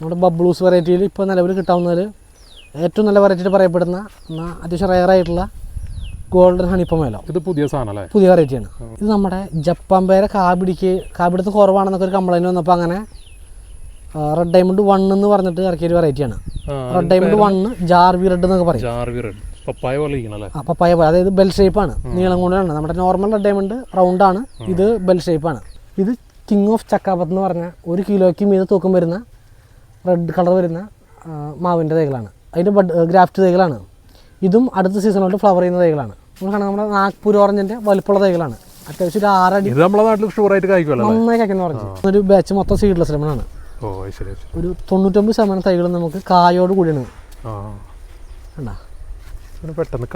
നമ്മുടെ ബബ്ലൂസ് വെറൈറ്റിയിൽ ഇപ്പോൾ നിലവിൽ കിട്ടാവുന്നതിൽ ഏറ്റവും നല്ല വെറൈറ്റിയിൽ പറയപ്പെടുന്ന എന്നാൽ അത്യാവശ്യം റയർ ആയിട്ടുള്ള ഗോൾഡൻ ഹണിപ്പമേലോ ഇത് പുതിയ സാധനമല്ലേ പുതിയ വെറൈറ്റിയാണ് ഇത് നമ്മുടെ ജപ്പാൻ പേരെ കാപിടിക്ക് കാപിടുത്ത് കുറവാണെന്നൊക്കെ ഒരു കംപ്ലൈന്റ് വന്നപ്പോൾ അങ്ങനെ റെഡ് ഡയമണ്ട് വൺ എന്ന് പറഞ്ഞിട്ട് ഇറക്കിയൊരു വെറൈറ്റിയാണ് റെഡ് ഡയമണ്ട് വണ്ണ് ജാർവി റെഡ് എന്നൊക്കെ പറയും. ജാർവി റെഡ് പപ്പായ പോലെ ആ പപ്പായ പോലെ. അതായത് ബെൽ ഷേപ്പാണ് നീളം കൊണ്ടാണ്. നമ്മുടെ നോർമൽ റെഡ് ഡയമണ്ട് റൗണ്ട് ആണ്. ഇത് ബെൽ ഷേപ്പാണ് ഇത് കിങ് ഓഫ് ചക്കാപത്ത് എന്ന് പറഞ്ഞ ഒരു കിലോയ്ക്ക് മീതെ തൂക്കം വരുന്ന റെഡ് കളർ വരുന്ന മാവിന്റെ തൈകളാണ്. അതിന്റെ ബഡ് ഗ്രാഫ്റ്റ് തൈകളാണ്. ഇതും അടുത്ത സീസണിലോട്ട് ഫ്ലവർ ചെയ്യുന്ന തൈകളാണ്. നമ്മൾ കാണാം നമ്മുടെ നാഗ്പൂർ ഓറഞ്ചിന്റെ വലുപ്പമുള്ള തൈകളാണ്. അത്യാവശ്യം ഒരു ആറടി ഇത് നമ്മളെ നാട്ടിൽ ഷുവറായിട്ട് കായ്ക്കുമല്ലോ കഴിക്കുമല്ലോ നന്നായി കഴിക്കുന്ന ഓറഞ്ച് ഒരു ബാച്ച് മൊത്തം സീഡ്ലെസ് ലെമണാണ് ഒരു തൊണ്ണൂറ്റൊമ്പത് ശതമാനം തൈകൾ നമുക്ക് കായോട് കൂടിയാണ്. കണ്ടാ? പെട്ടെന്ന്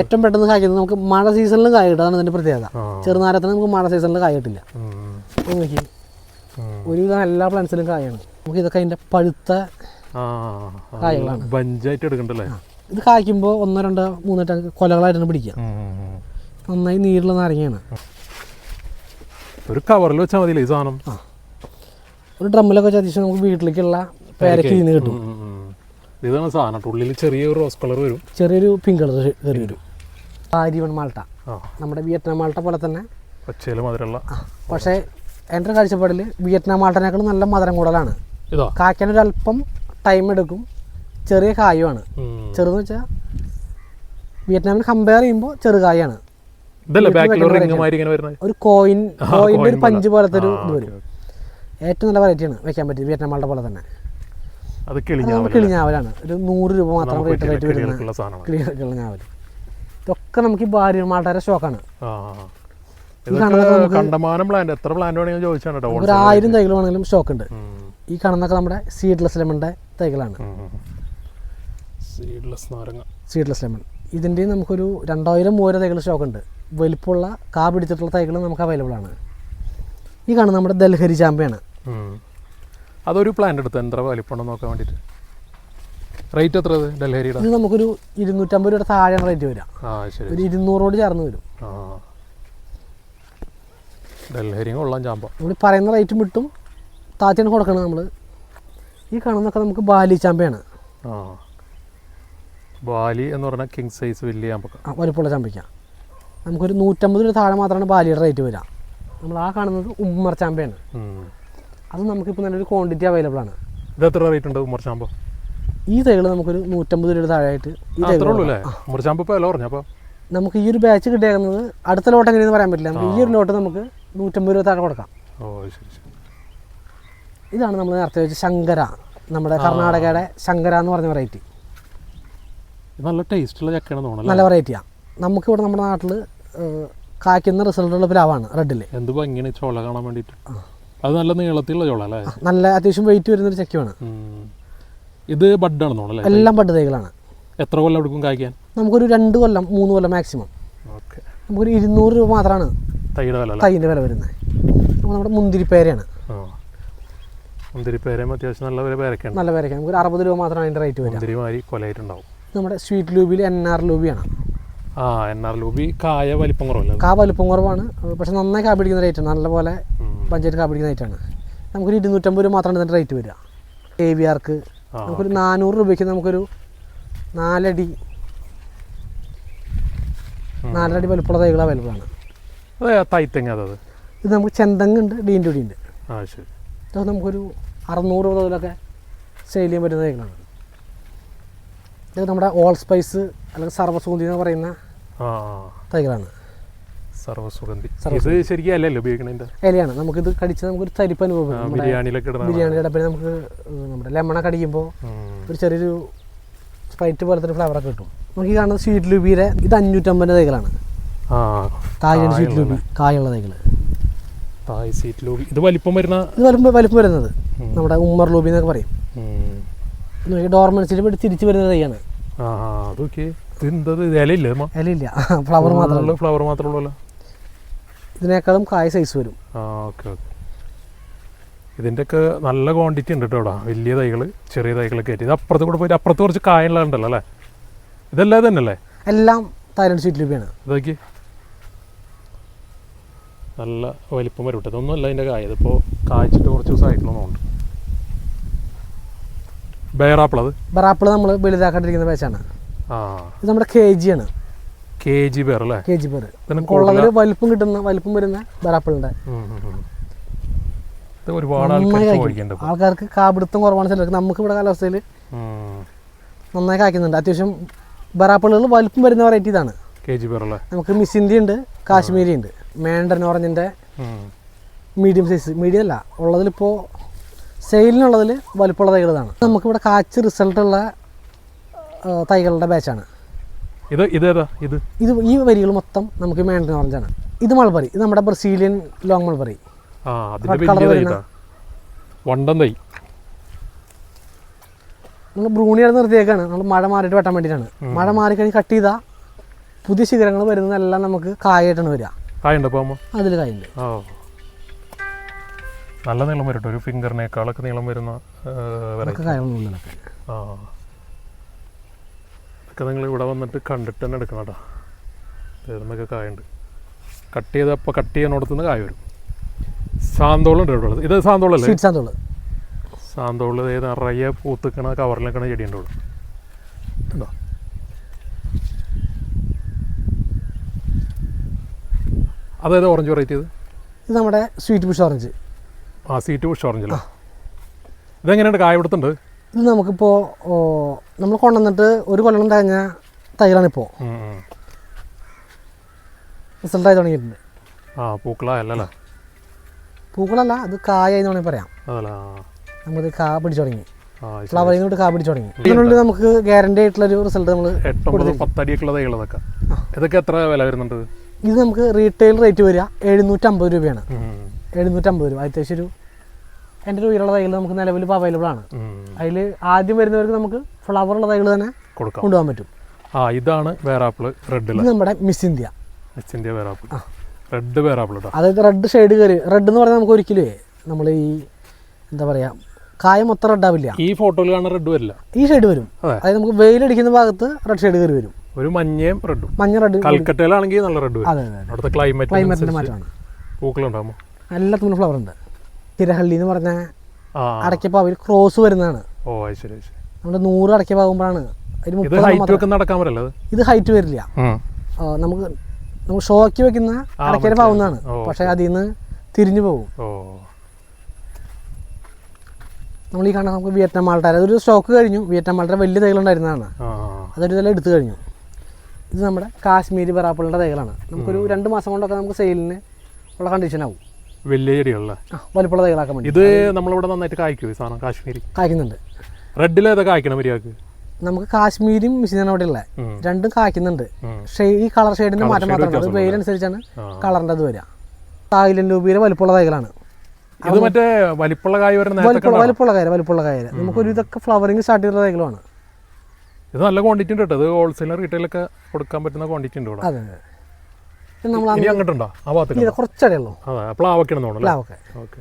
ഏറ്റവും പെട്ടെന്ന് കായ്ക്കുന്നത് നമുക്ക് മഴ സീസണിലും കായ കിട്ടും അതാണ് ഇതിന്റെ പ്രത്യേകത ചെറുനാരത്തിന് നമുക്ക് മഴ സീസണിൽ കായ കിട്ടില്ല ഒരു. ഒരുവിധം എല്ലാ പ്ലാന്റ്സിലും കായാണ്. നമുക്ക് ഇതൊക്കെ അതിന്റെ പഴുത്ത കായകളാണ്. ബഞ്ചായിട്ട് എടുക്കണ്ടല്ലേ? ഇത് കായ്ക്കുമ്പോൾ ഒന്നോ രണ്ടോ മൂന്നോ കൊലകളായിട്ടാണ് പിടിക്കുക. നന്നായി നീരുള്ള നാരങ്ങയാണ്. ഒരു കവറിൽ വെച്ചാൽ മതിയില്ലേ ഈ സാധനം? ഒരു ഡ്രമ്മിലൊക്കെ വെച്ചാൽ അത്യാവശ്യം നമുക്ക് വീട്ടിലേക്കുള്ള പേരയ്ക്ക് ഇന്ന് കിട്ടും. ഇതാണ് സാധനം. ഉള്ളിൽ ചെറിയൊരു റോസ് കളർ വരും. ചെറിയൊരു പിങ്ക് കളർ കയറി വരും. ആര്യവൺ മാൾട്ട. നമ്മുടെ വിയറ്റ്നാം മാൾട്ട പോലെ തന്നെ. പക്ഷേ എന്റെ കാഴ്ചപ്പാടിൽ വിയറ്റ്നാം മാൾട്ടനേക്കാൾ നല്ല മധുരം കൂടുതലാണ്. ഇതാ? കായ്ക്കാൻ ഒരു അല്പം ടൈം എടുക്കും. ചെറിയ കായുമാണ്. ചെറുതെന്ന് വെച്ചാൽ വിയറ്റ്നാമിൽ കമ്പയർ ചെയ്യുമ്പോൾ ചെറുകായാണ് വരുന്നത്? ഒരു കോയിൻ കോയിന്റെ ഒരു പഞ്ച് പോലത്തെ. ഒരു ഇത് വരും. ഏറ്റവും നല്ല വെറൈറ്റിയാണ് വെക്കാൻ പറ്റിയത് വിയറ്റ്നാം മാളുടെ പോലെ തന്നെ. അത് കിളിഞ്ഞാവലാണ്. ഒരു നൂറ് രൂപ മാത്രം റേറ്റ് റേറ്റ് വരുന്ന കിളികൾക്കുള്ള സാധനമാണ്. ക്ലിയർ കിളിഞ്ഞാവൽ ഇതൊക്കെ നമുക്ക് ഈ ഭാര്യ മാളുടെ കണ്ടമാനം പ്ലാന്റ് എത്ര പ്ലാന്റ് വേണമെങ്കിലും ചോദിച്ചാണ് കേട്ടോ ഒരു ആയിരം തൈകൾ വേണമെങ്കിലും സ്റ്റോക്ക് ഉണ്ട്. ഈ കാണുന്നൊക്കെ നമ്മുടെ സീഡ്ലെസ് ലെമണിന്റെ തൈകളാണ്. സീഡ്ലെസ് നാരങ്ങ. സീഡ്ലെസ് ലെമൺ ഇതിന്റെ നമുക്കൊരു രണ്ടായിരം മൂവായിരം തൈകൾ സ്റ്റോക്ക് ഉണ്ട്. വലിപ്പമുള്ള കാ പിടിച്ചിട്ടുള്ള തൈകളും നമുക്ക് അവൈലബിൾ ആണ്. ഈ കാണുന്ന നമ്മുടെ ദൽഹരി ചാമ്പയാണ്. അതൊരു പ്ലാന്റ് എടുത്ത്? എത്ര വലിപ്പമുണ്ടെന്ന് നോക്കാൻ വേണ്ടിയിട്ട് റേറ്റ് എത്ര ഡൽഹരിയുടെ? ഇത് നമുക്കൊരു ഇരുന്നൂറ്റമ്പത് രൂപയുടെ താഴെയാണ് റേറ്റ് വരിക. ഒരു ഇരുന്നൂറോട് ചേർന്ന് വരും. ആ ഡൽഹരിയും കൊള്ളാം ചാമ്പ. നമ്മൾ ഈ പറയുന്ന റേറ്റും വിട്ടും താഴ്ത്തിയാണ് കൊടുക്കണം നമ്മൾ ഈ കാണുന്നൊക്കെ നമുക്ക് ബാലി ചാമ്പയാണ്. ആ. ബാലി എന്ന് പറഞ്ഞാൽ കിങ് സൈസ് വലിയ ചാമ്പക്ക. ആ, വലിപ്പമുള്ള ചാമ്പയ്ക്കാം. നമുക്കൊരു നൂറ്റമ്പത് രൂപ താഴെ മാത്രമാണ് ബാലിയുടെ റേറ്റ് വരിക. നമ്മൾ ആ കാണുന്നത് ഉമ്മർ ചാമ്പയാണ്. അത് നമുക്കിപ്പോൾ നല്ലൊരു ക്വാണ്ടിറ്റി അവൈലബിൾ ആണ്. ഇത് എത്ര റേറ്റ് ഉണ്ട് ഉമ്മർ ചാമ്പ? ഈ തൈകൾ നമുക്കൊരു നൂറ്റമ്പത് രൂപ താഴെയായിട്ട് ഈ തൈകൾ നമുക്ക് ഈ ഒരു ബാച്ച് കിട്ടിയേക്കുന്നത് അടുത്ത ലോട്ട് എങ്ങനെയെന്ന് പറയാൻ പറ്റില്ല. നമുക്ക് ഈ ഒരു ലോട്ട് നമുക്ക് നൂറ്റമ്പത് രൂപ താഴെ കൊടുക്കാം. ഓ ശരി ശരി. ഇതാണ് നമ്മൾ നേരത്തെ വെച്ച ശങ്കര. നമ്മുടെ കർണാടകയുടെ ശങ്കര എന്ന് പറഞ്ഞ വെറൈറ്റി നല്ല ടേസ്റ്റുള്ള ചക്കയാണെന്ന് തോന്നല്ലേ നല്ല വെറൈറ്റിയാണ് നമുക്കിവിടെ നമ്മുടെ നാട്ടിൽ കായ്ക്കുന്ന റിസൾട്ടുള്ള പ്ലാവാണ് റെഡിൽ എന്ത് ഭംഗിയാണ് ചോള കാണാൻ വേണ്ടിയിട്ട്. അത് നല്ല നീളത്തിലുള്ള ചോള അല്ലേ? നല്ല അത്യാവശ്യം വെയിറ്റ് വരുന്നൊരു ചക്കയാണ്. ഇത് ബഡാണെന്ന് തോന്നല്ലേ എല്ലാം ബഡ് തൈകളാണ്. എത്ര കൊല്ലം എടുക്കും കായ്ക്കാൻ? നമുക്കൊരു രണ്ട് കൊല്ലം മൂന്ന് കൊല്ലം മാക്സിമം ഓക്കെ. നമുക്കൊരു ഇരുന്നൂറ് രൂപ മാത്രമാണ് തൈയുടെ വില തൈന്റെ വില വരുന്നത്. അപ്പോൾ നമ്മുടെ മുന്തിരിപ്പേരയാണ്. മുന്തിരിപ്പേരയും മുന്തിരി പേരയും അത്യാവശ്യം നല്ല വില പേരൊക്കെയാണ്. നല്ല പേരക്കാണ് നമുക്ക് അറുപത് രൂപ മാത്രമാണ് അതിന്റെ റേറ്റ് വരുന്നത് മുന്തിരിമാരി കൊലയായിട്ടുണ്ടാവും. നമ്മുടെ സ്വീറ്റ് ലൂബിൽ എൻ ആർ ലൂബിയാണ്. ആ എൻ ആർ ലൂബി കായ വലിപ്പം കുറവല്ല കാ വലിപ്പം കുറവാണ്. പക്ഷെ നന്നായി കാ പിടിക്കുന്ന റേറ്റാണ് നല്ലപോലെ. പഞ്ചായത്ത് കാ പിടിക്കുന്ന റേറ്റാണ് നമുക്കൊരു ഇരുന്നൂറ്റമ്പത് രൂപ മാത്രമാണ് ഇതിന്റെ റേറ്റ് വരിക. എ വി ആർക്ക് നമുക്കൊരു നാനൂറ് രൂപയ്ക്ക് നമുക്കൊരു നാലടി നാലടി വലുപ്പമുള്ള തൈകൾ അവൈലബിൾ ആണ്. തൈത്തങ്ങ അതത് ഇത് നമുക്ക് ചെന്തങ്ങുണ്ട് ഡീന്റെ ഉണ്ട്. ആ ശരി. ഇതൊക്കെ നമുക്കൊരു അറുന്നൂറ് മുതലൊക്കെ സെയിൽ ചെയ്യാൻ പറ്റുന്ന തേങ്ങാണ് ഇത് നമ്മുടെ ഓൾ സ്പൈസ് അല്ലെങ്കിൽ സർവസുഗന്ധി എന്ന് പറയുന്ന തൈകളാണ്. സർവസുഗന്ധി. ഇത് ശരിക്കും അല്ലല്ലോ ഉപയോഗിക്കണതിന്റെ ഇലയാണ്. നമുക്കിത് കടിച്ച് നമുക്കൊരു തരിപ്പ് അനുഭവപ്പെടും. നമ്മുടെ ബിരിയാണിയിലൊക്കെ ബിരിയാണി ഡപ്പിൽ നമുക്ക് നമ്മുടെ ലെമണൊക്കെ അടിക്കുമ്പോൾ ഒരു ചെറിയൊരു സ്പ്രൈറ്റ് പോലത്തെ ഒരു ഫ്ലേവറൊക്കെ കിട്ടും. നമുക്ക് ഈ കാണുന്ന സ്വീറ്റ് ലുബീരെ ഇത് അഞ്ഞൂറ്റമ്പത് തൈകളാണ്. ആ സീറ്റ് ലൂബി കായുള്ള തൈകൾ തായ് സീറ്റ് ലൂബി ഇത് വലിപ്പം വരുന്ന? ഇത് വലിപ്പം വലിപ്പം വരുന്നത്. നമ്മുടെ ഉമ്മർ ലൂബി എന്നൊക്കെ പറയും. ഡോർമൻസിൽ പോയിട്ട് തിരിച്ച് വരുന്ന തൈയാണ്. ഇലയില്ലേ ഫ്ലവർ മാത്രമേ ഫ്ലവർ മാത്രമേ ഇതിനേക്കാളും കായ സൈസ് വരും. ഇതിന്റെയൊക്കെ നല്ല ക്വാണ്ടിറ്റി ഉണ്ട് കേട്ടോ ഇവിടെ. വലിയ തൈകൾ ചെറിയ തൈകളൊക്കെ ആയിട്ട്. ഇത് അപ്പുറത്ത് കൂടെ പോയിട്ട് അപ്പുറത്ത് കുറച്ച് കായുള്ള ഉണ്ടല്ലോ അല്ലേ? ഇതെല്ലാം തന്നെ അല്ലേ എല്ലാം തായ്ലൻഡ് സ്വീറ്റ് ലൂബിയാണ് ഇതൊക്കെ നല്ല വലിപ്പം വരും കേട്ടോ ഇതൊന്നും അല്ല അതിന്റെ കായ ഇതിപ്പോൾ കായ്ച്ചിട്ട് കുറച്ച് ദിവസമായിട്ടുള്ളതുകൊണ്ട് ബേറാപ്പിളത് അത്? ബറാപ്പിൾ നമ്മൾ വലുതാക്കാണ്ടിരിക്കുന്ന ബാച്ചാണ് ആ. ഇത് നമ്മുടെ കെ ജി ആണ് കെ ജി പേർ അല്ലേ കെ ജി പേർ ഉള്ളതിൽ വലിപ്പം കിട്ടുന്ന വലിപ്പം വരുന്ന ബേറാപ്പിളുണ്ട്. ഒരുപാട് ആൾക്കാർക്ക് കാപിടുത്തം കുറവാണ് ചിലർക്ക്. നമുക്ക് ഇവിടെ കാലാവസ്ഥയിൽ. നന്നായി കായ്ക്കുന്നുണ്ട്. അത്യാവശ്യം ബറാപ്പിളുകൾ വലിപ്പം വരുന്ന വെറൈറ്റി ഇതാണ്. കെ ജി ഇന്ത്യ അല്ലേ? നമുക്ക് ഉണ്ട് കാശ്മീരി ഉണ്ട്. മേണ്ടൻ ഓറഞ്ചിന്റെ മീഡിയം സൈസ് മീഡിയം അല്ല. ഉള്ളതിലിപ്പോൾ സെയിലിനുള്ളതിൽ വലുപ്പമുള്ള തൈകൾ ഇതാണ് നമുക്കിവിടെ കാച്ച് റിസൾട്ടുള്ള തൈകളുടെ ബാച്ചാണ് ഇത് ഇതേതാ ഇത്? ഇത് ഈ വരികൾ മൊത്തം നമുക്ക് മേണ്ടൻ ഓറഞ്ചാണ് ഇത് മൾബറി ഇത് നമ്മുടെ ബ്രസീലിയൻ ലോങ് മൾബറി വണ്ടൻ തൈ. നമ്മൾ ബ്രൂണിയാണ് നിർത്തിയേക്കാണ്. നമ്മൾ മഴ മാറിയിട്ട് വെട്ടാൻ വേണ്ടിയിട്ടാണ്. മഴ മാറിക്കഴിഞ്ഞ് കട്ട് ചെയ്താൽ പുതിയ ശിഖരങ്ങൾ വരുന്നതെല്ലാം നമുക്ക് കായായിട്ടാണ് വരിക. കായുണ്ട് അപ്പോൾ അതിൽ കായുണ്ട്. ഓ. നല്ല നീളം വരും ട്ടോ. ഒരു ഫിംഗറിനേക്കാളൊക്കെ നീളം വരുന്ന കായുള്ളിലൊക്കെ ആ. ഇതൊക്കെ നിങ്ങൾ ഇവിടെ വന്നിട്ട് കണ്ടിട്ട് തന്നെ എടുക്കണം കേട്ടോ. ഇതൊക്കെ കായുണ്ട്. കട്ട് ചെയ്ത് അപ്പോൾ കട്ട് ചെയ്യുന്നിടത്തുനിന്ന് കായ വരും. സാന്തോളം ഉണ്ട് ഇവിടെ. ഇത് സാന്തോളല്ലേ? അല്ലേ സാന്തോൾ. സാന്തോൾ നിറയെ പൂത്തുക്കണ കവറിൽ നിൽക്കണ ചെടിയുണ്ട് ഇവിടെ? ഉണ്ടോ? അതേത് ഓറഞ്ച് വെറൈറ്റി ഇത് ഇത് നമ്മുടെ സ്വീറ്റ് പുഷ് ഓറഞ്ച് ആ സ്വീറ്റ് പുഷ് ഓറഞ്ച് അല്ലേ? ഇതെങ്ങനെയുണ്ട് കായ കൊടുത്തുണ്ട് ഇത് നമുക്കിപ്പോൾ നമ്മൾ കൊണ്ടുവന്നിട്ട് ഒരു കൊല്ലം കഴിഞ്ഞ തൈകളാണിപ്പോൾ റിസൾട്ട് ആയി തുടങ്ങിയിട്ടുണ്ട്. ആ പൂക്കളായല്ലേ പൂക്കളല്ല അത് കായായി എന്ന് വേണമെങ്കിൽ പറയാം. നമുക്ക് കാ പിടിച്ചു തുടങ്ങി. ഫ്ലവറിൽ നിന്ന് കാ പിടിച്ചു തുടങ്ങി. ഇതിനുള്ളിൽ നമുക്ക് ഗ്യാരണ്ടി ആയിട്ടുള്ളൊരു റിസൾട്ട് നമ്മൾ എട്ടൊമ്പത് ഇതൊക്കെ. ഇതൊക്കെ എത്ര വില വരുന്നുണ്ട്? ഇത് നമുക്ക് റീറ്റെയിൽ റേറ്റ് വരിക എഴുന്നൂറ്റമ്പത് രൂപയാണ്. എഴുന്നൂറ്റമ്പത് രൂപ. അത്യാവശ്യം ഒരു എന്റെ ഒരു ഉയരുള്ള തൈകൾ നമുക്ക് നിലവിൽ ഇപ്പോൾ അവൈലബിൾ ആണ്. അതിൽ ആദ്യം വരുന്നവർക്ക് നമുക്ക് ഫ്ലവർ ഉള്ള തൈകൾ തന്നെ കൊടുക്കാം. കൊണ്ടുപോകാൻ പറ്റും. ആ ഇതാണ് വേറാപ്പിൾ റെഡ് നമ്മുടെ മിസ് ഇന്ത്യ. മിസ് ഇന്ത്യ വേറാപ്പിൾ റെഡ് വേറാപ്പിൾ അതായത് റെഡ് ഷെയ്ഡ് കയറി റെഡ് എന്ന് പറഞ്ഞാൽ നമുക്ക് ഒരിക്കലും നമ്മൾ ഈ എന്താ പറയുക കായ മൊത്തം റെഡ് ആവില്ല. ഈ ഫോട്ടോയിൽ കാണുന്ന റെഡ് വരില്ല. ഈ ഷെയ്ഡ് വരും. അതെ. അതായത് നമുക്ക് വെയിലടിക്കുന്ന ഭാഗത്ത് റെഡ് ഷെയ്ഡ് കയറി വരും. ഒരു മഞ്ഞയും റെഡും മഞ്ഞ റെഡ് കൽക്കട്ടയിലാണെങ്കിൽ നല്ല റെഡ് അതെ അവിടുത്തെ ക്ലൈമറ്റ് ക്ലൈമറ്റിന്റെ മാറ്റമാണ്. പൂക്കളുണ്ടാകുമോ എല്ലാത്തിനും ഫ്ലവർ ഉണ്ട്. തിരഹള്ളി എന്ന് പറഞ്ഞ അടയ്ക്കപ്പാവിൽ ക്രോസ് വരുന്നതാണ്. ഓ ശരി ശരി. നമ്മുടെ നൂറ് അടയ്ക്കപ്പാകുമ്പോഴാണ് ഇത് ഹൈറ്റ് നടക്കാൻ പറ്റില്ല ഇത് ഹൈറ്റ് വരില്ല. നമുക്ക് നമുക്ക് ഷോക്കി വെക്കുന്ന അടയ്ക്കര പാവുന്നതാണ് പക്ഷെ അതിൽ നിന്ന് തിരിഞ്ഞു പോകും. നമ്മൾ ഈ കാണാൻ നമുക്ക് വിയറ്റ്നാം ആൾട്ടാർ അതൊരു സ്റ്റോക്ക് കഴിഞ്ഞു. വിയറ്റ്നാം ആൾട്ടാർ വലിയ തൈകളുണ്ടായിരുന്നതാണ് അതൊരു തല എടുത്തു കഴിഞ്ഞു. ഇത് നമ്മുടെ കാശ്മീരി ബറാപ്പിളിന്റെ തൈകളാണ് നമുക്കൊരു രണ്ട് മാസം കൊണ്ടൊക്കെ നമുക്ക് സെയിലിന് ഉള്ള കണ്ടീഷൻ ആവും. വലിയ ചെടികളല്ലേ വലിപ്പുള്ള തൈകളാക്കാൻ വേണ്ടി. ഇത് നമ്മളിവിടെ നന്നായിട്ട് കായ്ക്കും ഈ സാധനം കാശ്മീരി. കായ്ക്കുന്നുണ്ട്. റെഡിൽ ഏതാ കായ്ക്കണം മര്യാദയ്ക്ക്? നമുക്ക് കാശ്മീരും മിഷീനാണ് അവിടെ ഉള്ളത് രണ്ടും കായ്ക്കുന്നുണ്ട്. പക്ഷേ ഈ കളർ ഷെയ്ഡിന്റെ മാറ്റം മാത്രമാണ് വെയിലനുസരിച്ചാണ്. കളറിന്റെ അത് വരിക. തായ്ലൻഡ് രൂപയിലെ വലിപ്പുള്ള തൈകളാണ് ഇത് മറ്റേ വലിപ്പുള്ള കായ വരുന്ന വലിപ്പുള്ള കായ വലിപ്പുള്ള കായ. നമുക്കൊരു ഇതൊക്കെ ഫ്ലവറിങ് സ്റ്റാർട്ട് ചെയ്ത തൈകളാണ് ഇത് നല്ല ക്വാണ്ടിറ്റി ഉണ്ട് കേട്ടോ. ഇത് ഹോൾസെയിലും റീറ്റെയിലൊക്കെ കൊടുക്കാൻ പറ്റുന്ന ക്വാണ്ടിറ്റി ഉണ്ട് ഇവിടെ. അതെ ഇനി അങ്ങോട്ടുണ്ടോ? ആ ഭാഗത്തേക്ക് ഇത് കുറച്ചടിയുള്ളൂ അതെ പ്ലാവൊക്കെയാണ് തോന്നുന്നു പ്ലാവൊക്കെ. ഓക്കെ.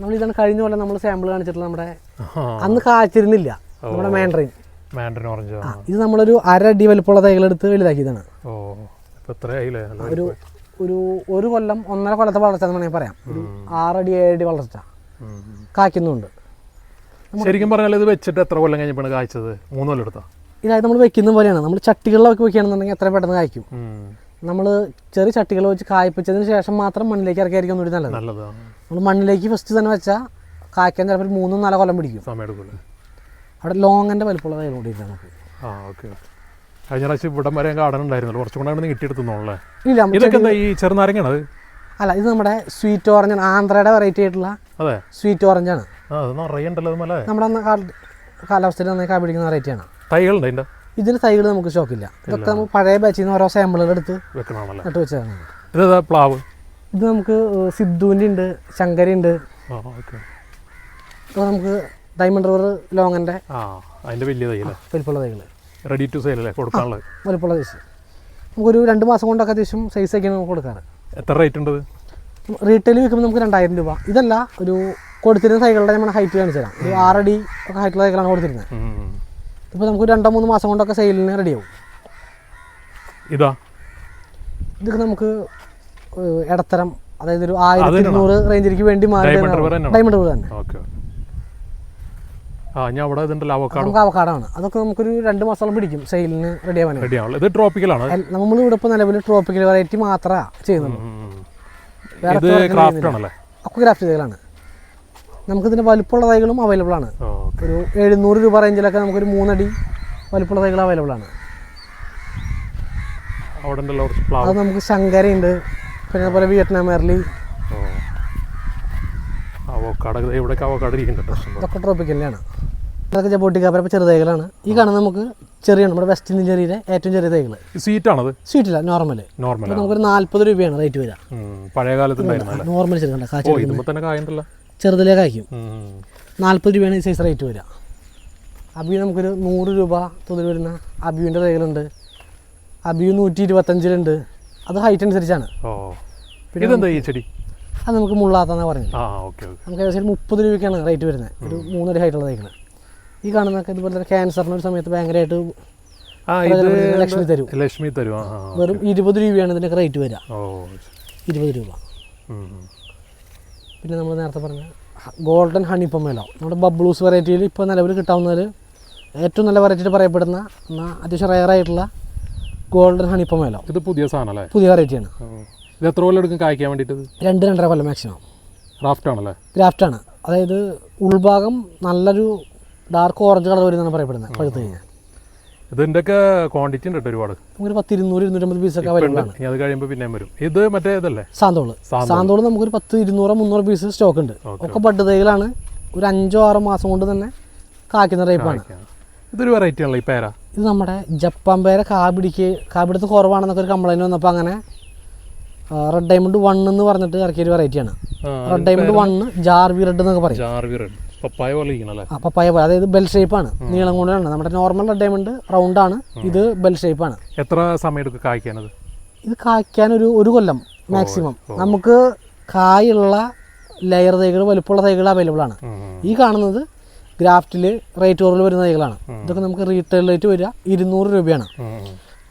നമ്മൾ ഇതാണ് കഴിഞ്ഞ പോലെ നമ്മൾ സാമ്പിൾ കാണിച്ചിട്ടുള്ള നമ്മുടെ അന്ന് കാച്ചിരുന്നില്ല. നമ്മുടെ മാൻഡറിൻ മാൻഡറിൻ ഓറഞ്ച് ഇത് നമ്മളൊരു അര അടി വലിപ്പമുള്ള തൈകളെടുത്ത് വലുതാക്കിയതാണ്. ഒരു ഒരു ഒരു കൊല്ലം ഒന്നര കൊല്ലത്തെ വളർച്ച എന്ന് വേണമെങ്കിൽ പറയാം. ഒരു ആറടി ഏഴടി വളർച്ച ഉം. ശരിക്കും പറഞ്ഞാൽ ഇത് വെച്ചിട്ട് എത്ര കൊല്ലം കഴിഞ്ഞപ്പോൾ കായ്ച്ചത്? മൂന്ന് കൊല്ലം എടുത്താ? ഇതായത് നമ്മൾ വെക്കുന്ന പോലെയാണ്. നമ്മൾ ചട്ടികളിലൊക്കെ വെക്കുകയാണെന്നുണ്ടെങ്കിൽ എത്ര പെട്ടെന്ന് കായ്ക്കും. നമ്മൾ ചെറിയ ചട്ടികൾ വെച്ച് കായ്പ്പിച്ചതിന് ശേഷം മാത്രം മണ്ണിലേക്ക് ഇറക്കിയായിരിക്കും ഒന്നുകൂടി നല്ലത്. നമ്മൾ മണ്ണിലേക്ക് ഫസ്റ്റ് തന്നെ വെച്ചാൽ കായ്ക്കാൻ ചിലപ്പോൾ ഒരു മൂന്നും നാലോ കൊല്ലം പിടിക്കും. അവിടെ ലോങ്ങിന്റെ വലിപ്പമുള്ള തൈകൾ കൂടി നമുക്ക്. ആ ഓക്കെ കഴിഞ്ഞ പ്രാവശ്യം ഇവിടം വരെ ഗാർഡൻ ഉണ്ടായിരുന്നല്ലോ. കുറച്ചും കൂടെ അവിടെ കിട്ടിയെടുത്തോളേ ഇല്ല ഇതൊക്കെ എന്താ ഈ ചെറുനാരങ്ങയാണ് അല്ല ഇത് നമ്മുടെ സ്വീറ്റ് ഓറഞ്ച് ആന്ധ്രയുടെ വെറൈറ്റി ആയിട്ടുള്ള അതെ. സ്വീറ്റ് ഓറഞ്ച് ആണ് നമ്മുടെ കാലാവസ്ഥയിൽ നന്നായി കാപിടിക്കുന്ന വെറൈറ്റിയാണ് തൈകളുണ്ട് ഇതിന് തൈകൾ നമുക്ക് സ്റ്റോക്കില്ല ഇതൊക്കെ നമുക്ക് പഴയ ബാച്ചിൽ നിന്ന് ഓരോ സാമ്പിളുകൾ എടുത്ത് നട്ട് വെച്ചതാണ്. ഇതേതാ പ്ലാവ്? ഇത് നമുക്ക് സിദ്ധുവിന്റെ ഉണ്ട് ശങ്കരി ഉണ്ട് ഇപ്പോൾ നമുക്ക് ഡയമണ്ട് റിവർ ലോങ്ങന്റെ അതിന്റെ വലിയ തൈകൾ വലിപ്പുള്ള തൈകൾ റെഡി ടു സെയിൽ അല്ലേ കൊടുക്കാനുള്ളത്? വലിപ്പുള്ള സൈസ് നമുക്കൊരു രണ്ട് മാസം കൊണ്ടൊക്കെ അത്യാവശ്യം സൈസ് ഒക്കെയാണ് നമുക്ക് കൊടുക്കാറ്. എത്ര റേറ്റ് ഉണ്ട് ഇത്? റീറ്റെയിൽ വിൽക്കുമ്പോൾ നമുക്ക് രണ്ടായിരം രൂപ. ഇതല്ല ഒരു കൊടുത്തിരുന്ന സൈക്കിളുടെ നമ്മുടെ ഹൈറ്റ് കാണിച്ചു തരാം. ഒരു ആറടി ഒക്കെ ഹൈറ്റുള്ള സൈക്കിളാണ് കൊടുത്തിരുന്നത്. ഇപ്പോൾ നമുക്ക് രണ്ടോ മൂന്ന് മാസം കൊണ്ടൊക്കെ സെയിലിന് റെഡിയാവും ഇതാ. ഇതൊക്കെ നമുക്ക് ഇടത്തരം അതായത് ഒരു ആയിരത്തി ഇരുന്നൂറ് റേഞ്ചിലേക്ക് വേണ്ടി മാറി? ഡയമണ്ട് റിവർ തന്നെ നമുക്ക് അവക്കാടാണ് അതൊക്കെ നമുക്കൊരു രണ്ട് മാസം പിടിക്കും സെയിലിന് റെഡി ആവാൻ നമ്മൾ ഇവിടെ ഇപ്പോൾ നിലവിൽ ട്രോപ്പിക്കൽ വെറൈറ്റി മാത്രമാണ് ചെയ്യുന്നുള്ളൂ ഇത് ക്രാഫ്റ്റ് ആണല്ലേ? ഒക്കെ ക്രാഫ്റ്റ് തൈകളാണ് നമുക്കിതിന്റെ വലുപ്പമുള്ള തൈകളും അവൈലബിൾ ആണ്. ഒരു എഴുന്നൂറ് രൂപ റേഞ്ചിലൊക്കെ നമുക്കൊരു മൂന്നടി വലുപ്പമുള്ള തൈകൾ അവൈലബിൾ ആണ്. അത് നമുക്ക് ശങ്കരയുണ്ട് പിന്നെ അതുപോലെ വിയറ്റ്നാം മെർലി ഇതൊക്കെ ട്രോപ്പിക്കലിലാണ് അതൊക്കെ കാപ്പര ചെറു തൈകളാണ്. ഈ കാണുന്നത് നമുക്ക് ചെറിയ നമ്മുടെ വെസ്റ്റ് ഇന്ത്യൻ ചെറിയ ഏറ്റവും ചെറിയ തൈകൾ സ്വീറ്റ് സ്വീറ്റില്ല നോർമൽ നോർമൽ നമുക്കൊരു നാല്പത് രൂപയാണ് റേറ്റ് വരിക. പഴയ കാലത്ത് നോർമൽ ചെറുക്കണ്ട ഓ കാച്ച ഇതുമ്പോ തന്നെ കായുണ്ടല്ലോ. ചെറുതിലേക്ക് അയക്കും ഉം. രൂപയാണ് ഈ സൈസ് റേറ്റ് വരിക. അബിയു നമുക്കൊരു നൂറ് രൂപ തോതിൽ വരുന്ന അബിയുവിന്റെ തൈകളുണ്ട്. അബിയു നൂറ്റി ഇരുപത്തഞ്ചിലുണ്ട് അത് ഹൈറ്റ് അനുസരിച്ചാണ്. ഇതെന്താ ഈ ചെടി? അത് നമുക്ക് മുള്ളാത്തെന്നാണ് ഓക്കെ നമുക്ക് ഏകദേശം മുപ്പത് രൂപയ്ക്കാണ് റേറ്റ് വരുന്നത്. ഒരു മൂന്നര ഹൈറ്റുള്ള തൈകൾ ഈ കാണുന്ന ഇതുപോലെ തന്നെ ക്യാൻസറിന് ഒരു സമയത്ത് ഭയങ്കരമായിട്ട് ലക്ഷ്മി തരും. ലക്ഷ്മി തരും. വെറും ഇരുപത് രൂപയാണ് ഇതിന്റെ റേറ്റ് വരിക. ഇരുപത് രൂപ. പിന്നെ നമ്മൾ നേരത്തെ പറഞ്ഞ ഗോൾഡൻ ഹണി പൊമേലോ നമ്മുടെ ബബ്ലൂസ് വെറൈറ്റിയിൽ ഇപ്പോൾ നിലവിൽ കിട്ടാവുന്നതിൽ ഏറ്റവും നല്ല വെറൈറ്റി പറയപ്പെടുന്ന എന്നാൽ അത്യാവശ്യം റയർ ആയിട്ടുള്ള ഗോൾഡൻ ഹണി പൊമേലോ ഇത് പുതിയ സാധനമല്ലേ പുതിയ വെറൈറ്റിയാണ് ഇത് എത്ര കൊല്ലം എടുക്കും കായ്ക്കാൻ വേണ്ടിയിട്ട് രണ്ട് രണ്ടര കൊല്ലം മാക്സിമം ക്രാഫ്റ്റ് ആണല്ലേ? ഗ്രാഫ്റ്റാണ് അതായത് ഉൾഭാഗം നല്ലൊരു ഡാർക്ക് ഓറഞ്ച് കളർ വരുന്നതാണ് പറയപ്പെടുന്നത്. പഴുത്ത് കഴിഞ്ഞാൽ. ഇതിന്റെയൊക്കെ ക്വാണ്ടിറ്റി ഉണ്ട് ഒരുപാട്. നമുക്കൊരു പത്ത് ഇരുന്നൂറ് ഇരുന്നൂറ്റമ്പത് പീസൊക്കെ ഇനി അത് കഴിയുമ്പോൾ പിന്നെ വരും. ഇത് മറ്റേ ഇതല്ലേ? സാന്തോൾ. സാന്തോൾ. നമുക്കൊരു പത്ത് ഇരുന്നൂറോ മുന്നൂറ് പീസ് സ്റ്റോക്ക് ഉണ്ട്. ഒക്കെ ബഡ് തൈകളാണ്. ഒരു അഞ്ചോ ആറോ മാസം കൊണ്ട് തന്നെ കാക്കുന്ന ടൈപ്പാണ് കായ്ക്കാൻ. ഇതൊരു വെറൈറ്റി ആണല്ലോ ഈ പേര. ഇത് നമ്മുടെ ജപ്പാൻ പേര കാബിടിക്ക് പിടിക്ക് കാ പിടുത്തം കുറവാണെന്നൊക്കെ ഒരു കംപ്ലൈന്റ് വന്നപ്പോൾ അങ്ങനെ റെഡ് ഡയമണ്ട് വൺ എന്ന് പറഞ്ഞിട്ട് ഇറക്കിയൊരു വെറൈറ്റിയാണ് റെഡ് ഡയമണ്ട് വൺ ജാർവി റെഡ് എന്നൊക്കെ പറയും. ജാർവി റെഡ് പപ്പായ പോലെ ഇരിക്കണല്ലേ ആ പപ്പായ പോലെ. അതായത് ബെൽ ഷേപ്പാണ് നീളം കൊണ്ടാണ് നമ്മുടെ നോർമൽ റെഡ് ഡയമണ്ട് റൗണ്ട് ആണ്. ഇത് ബെൽ ഷേപ്പാണ് എത്ര സമയം എടുക്കും കായ്ക്കാനത് ഇത് കായ്ക്കാൻ ഒരു ഒരു കൊല്ലം മാക്സിമം നമുക്ക് കായുള്ള ലെയർ തൈകൾ വലുപ്പമുള്ള തൈകൾ അവൈലബിൾ ആണ്. ഈ കാണുന്നത് ഗ്രാഫ്റ്റിൽ റേറ്റ് കുറവിൽ വരുന്ന തൈകളാണ്. ഇതൊക്കെ നമുക്ക് റീറ്റെയിൽ റേറ്റ് വരിക ഇരുന്നൂറ് രൂപയാണ്.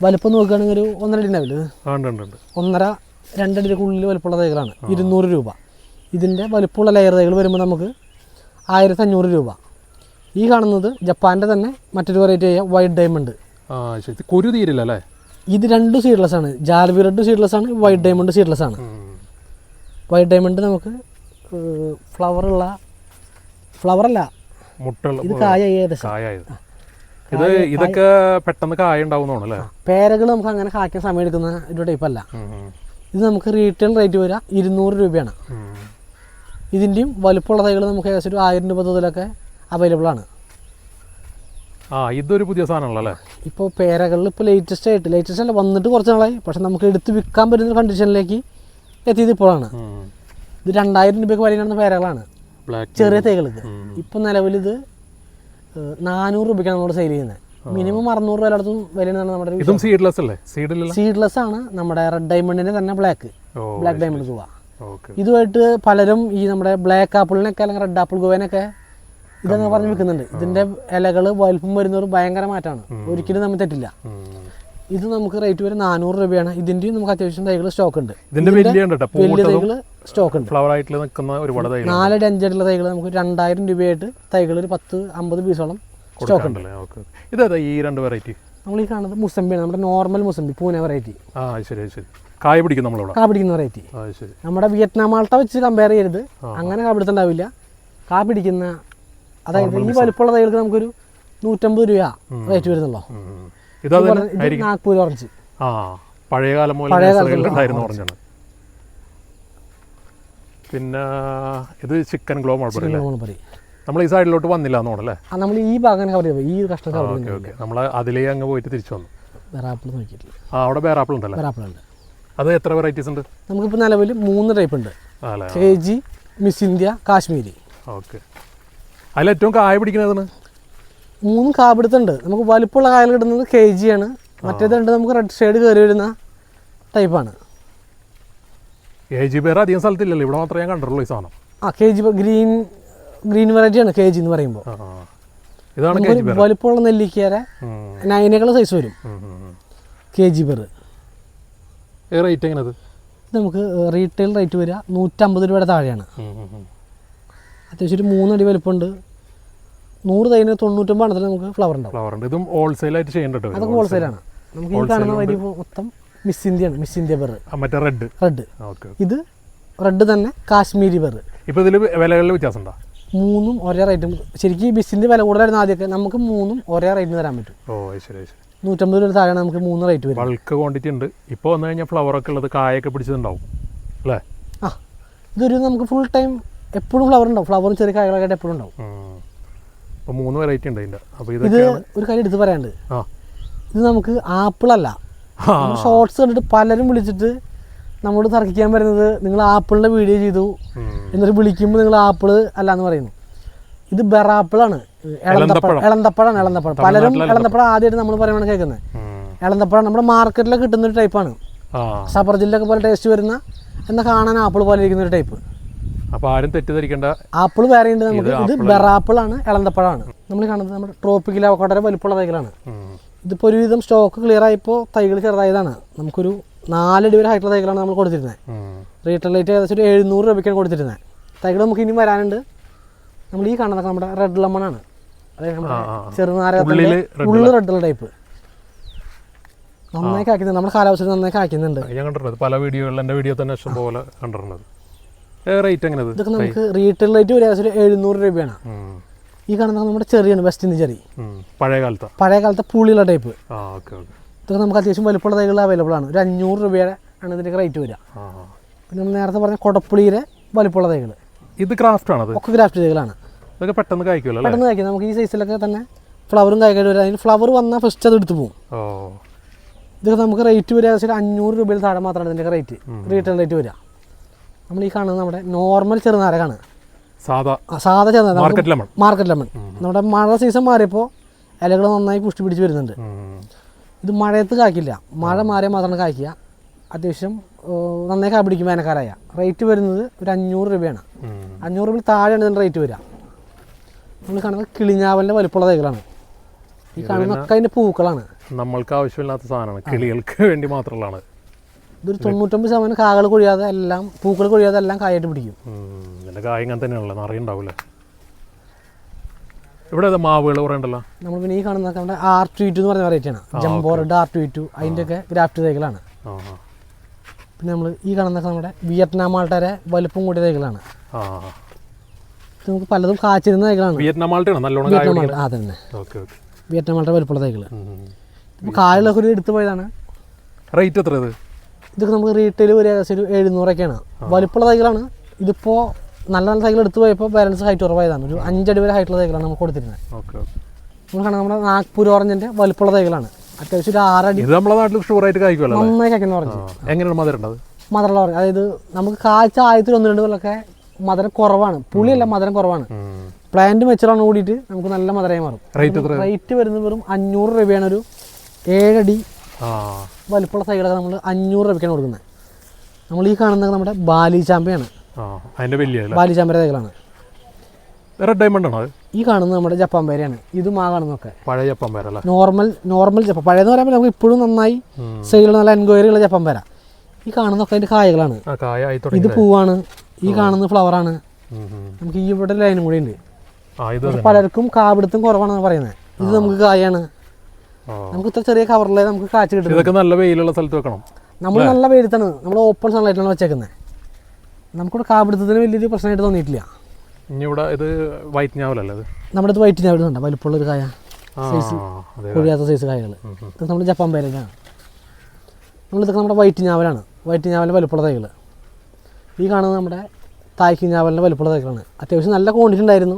വലുപ്പം നോക്കുകയാണെങ്കിൽ ഒരു ഒന്നര ഉണ്ടാവില്ല ഉണ്ട് ഉണ്ട് ഉണ്ട്. ഒന്നര രണ്ടടിക്കുള്ളിൽ വലുപ്പമുള്ള തൈകളാണ്. ഇരുന്നൂറ് രൂപ. ഇതിന്റെ വലുപ്പമുള്ള ലെയർ തൈകൾ വരുമ്പോൾ നമുക്ക് ആയിരത്തി അഞ്ഞൂറ് രൂപ. ഈ കാണുന്നത് ജപ്പാന്റെ തന്നെ മറ്റൊരു വെറൈറ്റി ആയ വൈറ്റ് ഡയമണ്ട് കുരു തീരില്ല അല്ലേ? ഇത് രണ്ട് സീഡ്ലെസ് ആണ്. ജാൽവി റെഡ് സീഡ്ലെസ് ആണ് വൈറ്റ് ഡയമണ്ട് സീഡ്ലെസ് ആണ്. വൈറ്റ് ഡയമണ്ട് നമുക്ക് ഫ്ലവർ ഉള്ള ഫ്ലവർ അല്ല. മുട്ടുള്ള ഇത് കായ ഏകദേശം. ഇത് ഇതൊക്കെ പെട്ടെന്ന് കായ പേരകൾ നമുക്ക് അങ്ങനെ കായ്ക്കാൻ സമയം എടുക്കുന്ന ഒരു ടൈപ്പ് അല്ല. ഇത് നമുക്ക് റീറ്റെയിൽ റേറ്റ് വരിക ഇരുന്നൂറ് രൂപയാണ്. ഇതിന്റെയും വലുപ്പമുള്ള തൈകൾ നമുക്ക് ഏകദേശം ഒരു ആയിരം രൂപ തൊതിലൊക്കെ അവൈലബിൾ ആണ്. ആ ഇതൊരു പുതിയ സാധനമാണല്ലോ അല്ലേ? ഇപ്പോൾ പേരകളിൽ ഇപ്പോൾ ലേറ്റസ്റ്റ് ആയിട്ട് ലേറ്റസ്റ്റ് അല്ല വന്നിട്ട് കുറച്ച് നാളായി. പക്ഷെ നമുക്ക് എടുത്ത് വിൽക്കാൻ പറ്റുന്ന കണ്ടീഷനിലേക്ക് എത്തിയത് ഇപ്പോഴാണ്. ഇത് രണ്ടായിരം രൂപയ്ക്ക് നടന്ന പേരകളാണ്. ചെറിയ തൈകൾക്ക്. ഇപ്പം നിലവിൽ ഇത് നാനൂറ് രൂപയ്ക്കാണ് നമ്മൾ സെയിൽ ചെയ്യുന്നത്. മിനിമം അറുന്നൂറ് രൂപ അടുത്തും വിലയാണ് നമ്മുടെ സീഡ്ലെസ് അല്ലേ? സീഡ്ലെസ് ആണ്. നമ്മുടെ റെഡ് ഡയമണ്ടിന്റെ തന്നെ ബ്ലാക്ക് ബ്ലാക്ക് ഡയമണ്ട് ഓക്കെ ഇതുമായിട്ട് പലരും ഈ നമ്മുടെ ബ്ലാക്ക് ആപ്പിളിനൊക്കെ അല്ലെങ്കിൽ റെഡ് ആപ്പിൾ ഗുവേനൊക്കെ ഇതെന്ന് പറഞ്ഞ് വിൽക്കുന്നുണ്ട്. ഇതിന്റെ ഇലകൾ വലുപ്പം വരുന്നവർ ഭയങ്കര മാറ്റമാണ്. ഒരിക്കലും നമ്മൾ തെറ്റില്ല. ഇത് നമുക്ക് റേറ്റ് വരെ നാനൂറ് രൂപയാണ്. ഇതിന്റെയും നമുക്ക് അത്യാവശ്യം തൈകൾ സ്റ്റോക്ക് ഉണ്ട്. ഇതിന്റെ വലിയ തൈകൾ സ്റ്റോക്ക് ഉണ്ട്. ഫ്ലവർ ആയിട്ട് നിൽക്കുന്ന ഒരുപാട് തൈകൾ നാലടി അഞ്ചടിയുള്ള തൈകൾ നമുക്ക് രണ്ടായിരം രൂപയായിട്ട് തൈകൾ ഒരു പത്ത് അമ്പത് പീസോളം സ്റ്റോക്ക് ഉണ്ട്. ഓക്കെ ഈ രണ്ട് വെറൈറ്റി നമ്മൾ ഈ കാണുന്നത് മുസമ്പിയാണ്. നമ്മുടെ നോർമൽ മുസമ്പി പൂനെ വെറൈറ്റി ആ ശരി ശരി. കായ പിടിക്കും നമ്മളിവിടെ. കാ പിടിക്കുന്ന വെറൈറ്റി ശരി. നമ്മുടെ വിയറ്റ്നാം മാൾട്ട വെച്ച് കമ്പയർ ചെയ്യരുത്. അങ്ങനെ കാ പിടുത്തുണ്ടാവില്ല. കാ പിടിക്കുന്ന അതായത് ഈ വലുപ്പമുള്ള തൈകൾക്ക് നമുക്കൊരു നൂറ്റമ്പത് രൂപ റേറ്റ് വരുന്നുള്ളൂ. ഇതാ നാഗ്പൂർ ഓറഞ്ച് ആ പോലെ ഉണ്ടായിരുന്നു ഓറഞ്ചാണ് പിന്നെ ഇത് ചിക്കൻ ഗ്ലോ അല്ലേ? നമ്മൾ ഈ സൈഡിലോട്ട് വന്നില്ല എന്നോടല്ലേ ആ നമ്മൾ ഈ ഭാഗം കവർ ഈ കഷ്ടം കവർ നമ്മൾ അതിലേ അങ്ങ് പോയിട്ട് തിരിച്ചു വന്നു. വേറെ ആപ്പിൾ നോക്കിയിട്ടില്ല ആ അവിടെ വേറെ ആപ്പിൾ ഉണ്ടല്ലേ വേറെ ആപ്പിൾ ഉണ്ട് അത് എത്ര വെറൈറ്റീസ് ഉണ്ട്? നമുക്കിപ്പോൾ നിലവിൽ മൂന്ന് ടൈപ്പ് ഉണ്ട്. K G Miss India Kashmiri okay അതിൽ ഏറ്റവും കായ പിടിക്കുന്നതാണ് മൂന്ന് കാപിടുത്തുണ്ട് നമുക്ക് വലിപ്പമുള്ള കായൽ കിട്ടുന്നത് കെ ജി ആണ്. മറ്റേത് രണ്ട് നമുക്ക് റെഡ് ഷെയ്ഡ് കയറി വരുന്ന ടൈപ്പാണ് കെ ജി പേർ അധികം സ്ഥലത്തില്ലല്ലോ. ഇവിടെ മാത്രമേ ഞാൻ കണ്ടിട്ടുള്ളൂ ഈ സാധനം. ആ K G green green variety ആണ് കെ ജി എന്ന് പറയുമ്പോൾ. ഇതാണ് വലിപ്പമുള്ള നെല്ലിക്കേറെ നൈനകൾ സൈസ് വരും. K G per A rate എങ്ങനെയത് ഇത് നമുക്ക് റീറ്റെയിൽ റേറ്റ് വരിക നൂറ്റമ്പത് രൂപയുടെ താഴെയാണ്. അത്യാവശ്യം ഒരു മൂന്നടി വലുപ്പമുണ്ട്. നൂറ് തൈന് തൊണ്ണൂറ്റൊമ്പത് എണ്ണത്തിൽ നമുക്ക് ഫ്ലവർ ഉണ്ടാവും. ഫ്ലവർ ഉണ്ട്. ഇതും ഹോൾസെയിലായിട്ട് ചെയ്യേണ്ടത് അതൊക്കെ ഹോൾസെയിലാണ് നമുക്ക് ഈ കാണുന്ന വരി മൊത്തം മിസ് ഇന്ത്യയാണ് മിസ് ഇന്ത്യ ബെറ് മറ്റേ റെഡ് റെഡ് ഇത് റെഡ് തന്നെ കാശ്മീരി ബെറ് ഇപ്പോൾ ഇതിൽ വിലകളിൽ വ്യത്യാസം ഉണ്ടോ മൂന്നും ഒരേ റേറ്റും ശരിക്കും ഈ ബിസിന്റെ വില കൂടുതലായിരുന്നു ആദ്യമൊക്കെ. നമുക്ക് മൂന്നും ഒരേ റേറ്റിന് തരാൻ പറ്റും. ഓ ശരി ശരി. നൂറ്റമ്പത് രൂപ താഴെ നമുക്ക് മൂന്ന് റേറ്റ് വരും ബൾക്ക് ക്വാണ്ടിറ്റി ഉണ്ട്. ഇപ്പോൾ വന്നു കഴിഞ്ഞാൽ ഫ്ലവർ ഒക്കെ ഉള്ളത് കായൊക്കെ പിടിച്ചിട്ടുണ്ടാവും അല്ലേ? ആ ഇതൊരു നമുക്ക് ഫുൾ ടൈം എപ്പോഴും ഫ്ലവർ ഉണ്ടാവും. ഫ്ലവറും ചെറിയ കായകളൊക്കെ ആയിട്ട് എപ്പോഴും ഉണ്ടാവും. അപ്പോൾ മൂന്ന് വെറൈറ്റി ഉണ്ട് ഇതിന്റെ അപ്പോൾ ഇത് ഒരു കാര്യം എടുത്ത് പറയാനുണ്ട്. ആ. ഇത് നമുക്ക് ആപ്പിളല്ല അല്ല. ഷോർട്സ് കണ്ടിട്ട് പലരും വിളിച്ചിട്ട് നമ്മോട് തർക്കിക്കാൻ വരുന്നത് നിങ്ങൾ ആപ്പിളിന്റെ വീഡിയോ ചെയ്തു എന്നിട്ട് വിളിക്കുമ്പോൾ നിങ്ങൾ ആപ്പിൾ അല്ല എന്ന് പറയുന്നു. ഇത് ബെറാപ്പിളാണ്. ഇളന്തപ്പഴം ഇളന്തപ്പഴാണ് ഇളന്തപ്പഴം പലരും ഇളന്തപ്പഴം ആദ്യമായിട്ട് നമ്മൾ പറയുമ്പോൾ കേൾക്കുന്നത്. ഇളന്തപ്പഴം നമ്മുടെ മാർക്കറ്റിൽ കിട്ടുന്ന ഒരു ടൈപ്പാണ് സബർജില്ലൊക്കെ പോലെ ടേസ്റ്റ് വരുന്ന എന്നാൽ കാണാൻ ആപ്പിൾ പോലെ ഇരിക്കുന്ന ഒരു ടൈപ്പ്. അപ്പോൾ ആരും തെറ്റിദ്ധരിക്കേണ്ട. ആപ്പിൾ വേറെ ഉണ്ട് നമുക്ക്. ഇത് ബെറാപ്പിളാണ് ഇളന്തപ്പഴമാണ് നമ്മൾ കാണുന്നത് നമ്മുടെ ട്രോപ്പിക്കൽ അവക്കോട്ടര വലിപ്പമുള്ള തൈകളാണ്. ഇതിപ്പോൾ ഒരുവിധം സ്റ്റോക്ക് ക്ലിയർ ആയപ്പോൾ തൈകൾ ചെറുതായതാണ്. നമുക്കൊരു നാലടി വരെ ഹൈറ്റുള്ള തൈകളാണ് നമ്മൾ കൊടുത്തിരുന്നത്. റീറ്റെയിൽ റേറ്റ് ഏകദേശം ഒരു എഴുന്നൂറ് രൂപയ്ക്കാണ് കൊടുത്തിരുന്നത്. തൈകൾ നമുക്ക് ഇനി വരാനുണ്ട്. നമ്മൾ ഈ കാണുന്നതൊക്കെ നമ്മുടെ റെഡ് ലെമൺ ആണ്. അതായത് നമ്മുടെ ഉള്ളിൽ ഉള്ളു റെഡ് ടൈപ്പ് നന്നായി കായ്ക്കുന്നുണ്ട്. നമ്മുടെ കാലാവസ്ഥ നന്നായി കാക്കുന്നുണ്ട് ഞാൻ കണ്ടിട്ടുണ്ട്. പല വീഡിയോകളിൽ എന്റെ വീഡിയോ തന്നെ ഇഷ്ടം പോലെ കണ്ടിട്ടുണ്ട് റേറ്റ് എങ്ങനെ ഇത്? ഇതൊക്കെ നമുക്ക് റീറ്റെയിൽ റേറ്റ് ഒരു ഏകദേശം എഴുന്നൂറ് രൂപയാണ്. ഈ കാണുന്നത് നമ്മുടെ ചെറിയാണ് വെസ്റ്റ് ഇന്ത്യ ചെറി. പഴയ കാലത്താ. പഴയ കാലത്തെ പുളിയുള്ള ടൈപ്പ് ഇതൊക്കെ നമുക്ക് അത്യാവശ്യം വലുപ്പമുള്ള തൈകൾ അവൈലബിൾ ആണ്. ഒരു അഞ്ഞൂറ് രൂപയുടെ ആണ് ഇതിന്റെ റേറ്റ് വരിക. പിന്നെ നമ്മൾ നേരത്തെ പറഞ്ഞ കൊടപ്പുളിയിലെ വലുപ്പമുള്ള തൈകൾ ഇത് ക്രാഫ്റ്റ് ആണ് ഒക്കെ ക്രാഫ്റ്റ് തൈകളാണ്. ഇതൊക്കെ പെട്ടെന്ന് കായ്ക്കുമല്ലോ പെട്ടെന്ന് കായ്ക്കും. നമുക്ക് ഈ സൈസിലൊക്കെ തന്നെ ഫ്ലവറും കായ്ക്കായിട്ട് വരും. അതിന് ഫ്ലവർ വന്നാൽ ഫസ്റ്റ് അത് എടുത്ത് പോകും ഓ. ഇതൊക്കെ നമുക്ക് റേറ്റ് വരിക ഏകദേശം അഞ്ഞൂറ് രൂപയിൽ താഴെ മാത്രമാണ് ഇതിന്റെ റേറ്റ് റീറ്റെയിൽ റേറ്റ് വരിക. നമ്മൾ ഈ കാണുന്നത് നമ്മുടെ നോർമൽ ചെറുനാരകമാണ് സാധാ. സാധാ ചെറുനാര മാർക്കറ്റ് ലെമൺ മാർക്കറ്റ് ലെമൺ നമ്മുടെ മഴ സീസൺ മാറിയപ്പോൾ ഇലകൾ നന്നായി പുഷ്ടി പിടിച്ച് വരുന്നുണ്ട്. ഇത് മഴയത്ത് കായ്ക്കില്ല. മഴ മാറിയാൽ മാത്രമാണ് കായ്ക്കുക. അത്യാവശ്യം നന്നായി കായ് പിടിക്കും വേനൽക്കാലായ. റേറ്റ് വരുന്നത് ഒരു അഞ്ഞൂറ് രൂപയാണ്. അഞ്ഞൂറ് രൂപയിൽ താഴെയാണ് ഇതിന്റെ റേറ്റ് വരിക. നമ്മൾ കാണുന്നത് കിളിഞ്ഞാവലിന്റെ വലുപ്പുള്ള തൈകളാണ്. ഈ കാണുന്ന അതിന്റെ പൂക്കളാണ്. നമ്മൾക്ക് ആവശ്യമില്ലാത്ത സാധനമാണ്. കിളികൾക്ക് വേണ്ടി മാത്രമുള്ളതാണ്. ഇതൊരു തൊണ്ണൂറ്റൊമ്പത് ശതമാനം കാകൾ കൊഴിയാതെ എല്ലാം പൂക്കൾ കൊഴിയാതെ എല്ലാം കായായിട്ട് പിടിക്കും. ഇതിന്റെ കായ ഇങ്ങനെ തന്നെയാണല്ലോ നിറയെ ഉണ്ടാവില്ലേ ഇവിടെ മാവുകൾ കുറേ ഉണ്ടല്ലോ? നമ്മൾ പിന്നെ ഈ കാണുന്ന നമ്മുടെ ആർ ട്വീറ്റ് എന്ന് പറഞ്ഞ വെറൈറ്റിയാണ് ജംബോ റെഡ് ആർ അതിന്റെ ഒക്കെ ഗ്രാഫ്റ്റ് തൈകളാണ്. പിന്നെ നമ്മൾ ഈ കാണുന്ന നമ്മുടെ വിയറ്റ്നാം ആൾക്കാരെ വലുപ്പം കൂടിയ തൈകളാണ്. നമുക്ക് പലതും കാച്ചിരുന്ന തൈകളാണ്. വിയറ്റ്നാം മാൾട്ടാണ് നല്ലോണം വിയറ്റ്നാം ആൾട്ട ആ തന്നെ ഓക്കെ ഓക്കെ. വിയറ്റ്നാം ആൾട്ട വലുപ്പമുള്ള തൈകൾ ഇപ്പോൾ കായലൊക്കെ ഒരു എടുത്തു പോയതാണ്. റേറ്റ് എത്ര ഇത്? ഇതൊക്കെ നമുക്ക് റീറ്റെയിൽ ഒരു ഏകദേശം ഒരു എഴുന്നൂറൊക്കെയാണ്. വലുപ്പമുള്ള തൈകളാണ്. ഇതിപ്പോ നല്ല നല്ല തൈകൾ എടുത്തു പോയപ്പോൾ ബാലൻസ് ഹൈറ്റ് കുറവായതാണ്. ഒരു അഞ്ചടി വരെ ഹൈറ്റുള്ള തൈകളാണ് നമുക്ക് കൊടുത്തിരുന്നത് നമ്മൾ കാണാം നമ്മുടെ നാഗ്പൂർ ഓറഞ്ചിന്റെ വലുപ്പമുള്ള തൈകളാണ്. അത്യാവശ്യം ഒരു ആറടി ഇത് നമ്മുടെ നാട്ടിൽ ഷുവറായിട്ട് കായ്ക്കുമല്ലോ? നന്നായി കഴിക്കുന്ന ഓറഞ്ച്. എങ്ങനെയാണ് മധുരം മധുരമുള്ള ഓറഞ്ച് അതായത് നമുക്ക് കാഴ്ച ആയത്തിൽ ഒന്ന് രണ്ട് കൊല്ലമൊക്കെ മധുരം കുറവാണ്. പുളിയല്ല മധുരം കുറവാണ്. പ്ലാന്റ് മെച്ചറാണ് കൂടിയിട്ട് നമുക്ക് നല്ല മധുരമായി മാറും. റേറ്റ് വരുന്നത് വെറും അഞ്ഞൂറ് രൂപയാണ് ഒരു ഏഴടി ആ. സൈഡൊക്കെ നമ്മൾ അഞ്ഞൂറ് രൂപയ്ക്കാണ് കൊടുക്കുന്നത്. നമ്മൾ ഈ കാണുന്നത് നമ്മുടെ ബാലി ചാമ്പയാണ്. ബാലി ചാമ്പയുടെ തൈകളാണ്. റെഡ് ഡയമണ്ട് ആണോ ഈ കാണുന്നത് നമ്മുടെ ജപ്പാൻ പേരയാണ്. ഇതും ആ കാണുന്നതൊക്കെ. പഴയ ജപ്പാൻ പേര നോർമൽ നോർമൽ ജപ്പാൻ. പഴയെന്ന് പറയുമ്പോൾ നമുക്ക് ഇപ്പോഴും നന്നായി സെയിൽ നല്ല എൻക്വയറി ഉള്ള ജപ്പാൻ പേര. ഈ കാണുന്നതൊക്കെ അതിന്റെ കായകളാണ്. ഇത് പൂവാണ്. ഈ കാണുന്ന ഫ്ലവറാണ് ഉം, ഉം. നമുക്ക് ഈ ഇവിടെ ലൈനും കൂടി ഉണ്ട്. പലർക്കും കാപിടുത്തും കുറവാണെന്ന് പറയുന്നത് ഇത് നമുക്ക് കായാണ്. നമുക്ക് ഇത്ര ചെറിയ കവറിലെ നമുക്ക് കാച്ച് കിട്ടും ഇതൊക്കെ നല്ല വെയിലുള്ള സ്ഥലത്ത് വെക്കണം. നമ്മൾ നല്ല വെയിലത്താണ്. നമ്മൾ ഓപ്പൺ സൺലൈറ്റിലാണ് വെച്ചേക്കുന്നത് നമുക്കിവിടെ കാപിടുത്തത്തിന് വലിയൊരു പ്രശ്നമായിട്ട് തോന്നിയിട്ടില്ല. ഇവിടെ ഇത് വൈറ്റ് ഞാവലല്ലേ നമ്മുടെ അടുത്ത് വൈറ്റ് ഞാവൽ വലിപ്പമുള്ള ഒരു കായ. സൈസ് സൈസ് കായകൾ ഇത് നമ്മുടെ ജപ്പാൻ പേരൊക്കെയാണ് നമ്മളിതൊക്കെ നമ്മുടെ വൈറ്റ് ഞാവലാണ്. വൈറ്റ് ഞാവൽ വലിപ്പമുള്ള തൈകൾ ഈ കാണുന്നത് നമ്മുടെ തായ്ക്ക് ഞാവലിന്റെ വലിപ്പമുള്ള തൈകളാണ്. അത്യാവശ്യം നല്ല ക്വാണ്ടിറ്റി ഉണ്ടായിരുന്നു.